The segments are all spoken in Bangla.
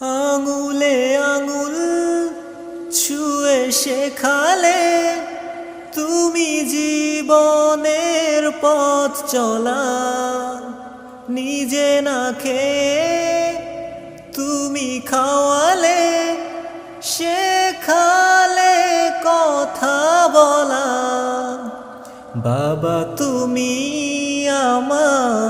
আঙুলে আঙুল ছুঁয়ে শেখালে তুমি জীবনের পথ চলা, নিজে না খেয়ে তুমি খাওয়ালে, শেখালে কথা বলা। বাবা তুমি আমার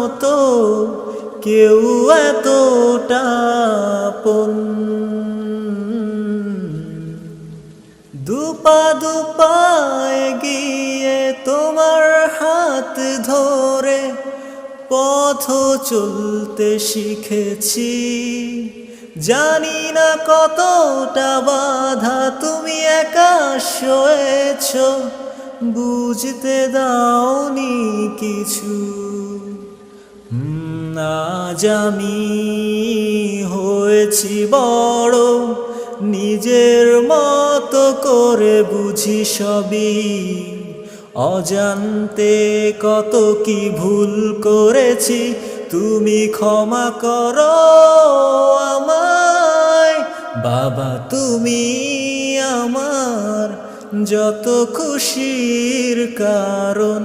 মতো কেউ এতটা আপন। দুপা দুপায় গিয়ে তোমার হাত ধরে পথ চলতে শিখেছি। জানি না কতটা বাধা তুমি একা সয়েছ, বুঝতে দাওনি কিছু। আজ আমি হয়েছি বড়, নিজের মতো করে বুঝি সবই। অজান্তে কত কি ভুল করেছি, তুমি ক্ষমা করো আমায়। বাবা, তুমি আমার যত খুশির কারণ।